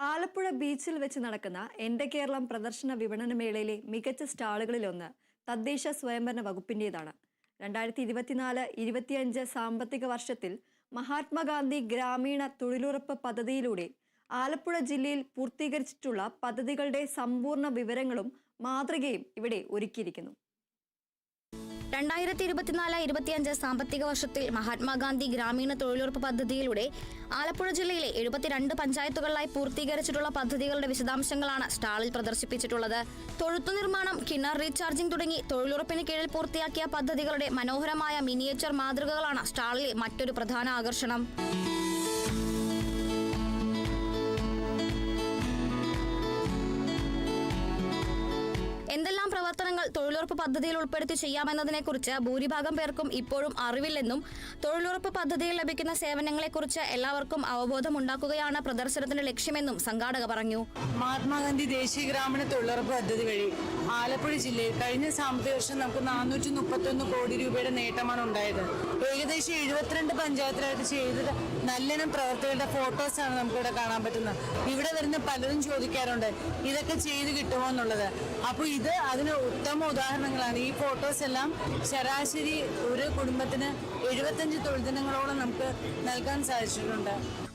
ആലപ്പുഴ ബീച്ചിൽ വെച്ച് നടക്കുന്ന എന്റെ കേരളം പ്രദർശന വിപണന മേളയിലെ മികച്ച സ്റ്റാളുകളിലൊന്ന് തദ്ദേശ സ്വയംഭരണ വകുപ്പിന്റേതാണ് രണ്ടായിരത്തി ഇരുപത്തിനാല് ഇരുപത്തിയഞ്ച് സാമ്പത്തിക വർഷത്തിൽ മഹാത്മാഗാന്ധി ഗ്രാമീണ തൊഴിലുറപ്പ് പദ്ധതിയിലൂടെ ആലപ്പുഴ ജില്ലയിൽ പൂർത്തീകരിച്ചിട്ടുള്ള പദ്ധതികളുടെ സമ്പൂർണ വിവരങ്ങളും മാതൃകയും ഇവിടെ ഒരുക്കിയിരിക്കുന്നു. രണ്ടായിരത്തി ഇരുപത്തിനാല് ഇരുപത്തിയഞ്ച് സാമ്പത്തിക വർഷത്തിൽ മഹാത്മാഗാന്ധി ഗ്രാമീണ തൊഴിലുറപ്പ് പദ്ധതിയിലൂടെ ആലപ്പുഴ ജില്ലയിലെ എഴുപത്തിരണ്ട് പഞ്ചായത്തുകളിലായി പൂർത്തീകരിച്ചിട്ടുള്ള പദ്ധതികളുടെ വിശദാംശങ്ങളാണ് സ്റ്റാളിൽ പ്രദർശിപ്പിച്ചിട്ടുള്ളത്. തൊഴുത്തു നിർമ്മാണം കിണർ റീചാർജിംഗ് തുടങ്ങി തൊഴിലുറപ്പിന് കീഴിൽ പൂർത്തിയാക്കിയ പദ്ധതികളുടെ മനോഹരമായ മിനിയേച്ചർ മാതൃകകളാണ് സ്റ്റാളിലെ മറ്റൊരു പ്രധാന ആകർഷണം. എന്തെല്ലാം പ്രവർത്തനങ്ങൾ തൊഴിലുറപ്പ് പദ്ധതിയിൽ ഉൾപ്പെടുത്തി ചെയ്യാമെന്നതിനെക്കുറിച്ച് ഭൂരിഭാഗം പേർക്കും ഇപ്പോഴും അറിവില്ലെന്നും തൊഴിലുറപ്പ് പദ്ധതിയിൽ ലഭിക്കുന്ന സേവനങ്ങളെക്കുറിച്ച് എല്ലാവർക്കും അവബോധം ഉണ്ടാക്കുകയാണ് പ്രദർശനത്തിന്റെ ലക്ഷ്യമെന്നും സംഘാടക പറഞ്ഞു. മഹാത്മാഗാന്ധി ദേശീയ ഗ്രാമീണ തൊഴിലുറപ്പ് പദ്ധതി വഴി ആലപ്പുഴ ജില്ലയിൽ കഴിഞ്ഞ സാമ്പത്തിക വർഷം നമുക്ക് നാനൂറ്റി മുപ്പത്തൊന്ന് കോടി രൂപയുടെ നേട്ടമാണ് ഉണ്ടായത്. ഏകദേശം എഴുപത്തിരണ്ട് പഞ്ചായത്തിലായിട്ട് ചെയ്ത നല്ലനം പ്രവർത്തകരുടെ ഫോട്ടോസാണ് നമുക്കിവിടെ കാണാൻ പറ്റുന്നത്. ഇവിടെ വരുന്ന പലരും ചോദിക്കാറുണ്ട് ഇതൊക്കെ ചെയ്ത് കിട്ടുമോ? എന്നുള്ളത്. അപ്പോൾ ഇത് അതിന് ഉത്തമ ഉദാഹരണങ്ങളാണ്. ഈ ഫോട്ടോസ് എല്ലാം ശരാശരി ഒരു കുടുംബത്തിന് എഴുപത്തഞ്ച് തൊഴിൽ ദിനങ്ങളോളം നമുക്ക് നൽകാൻ സാധിച്ചിട്ടുണ്ട്.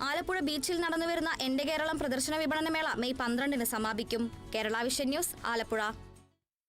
ആലപ്പുഴ ബീച്ചിൽ നടന്നു വരുന്ന എന്റെ കേരളം പ്രദർശന വിപണന മേള മെയ് പന്ത്രണ്ടിന് സമാപിക്കും. Kerala vision news Alappuzha.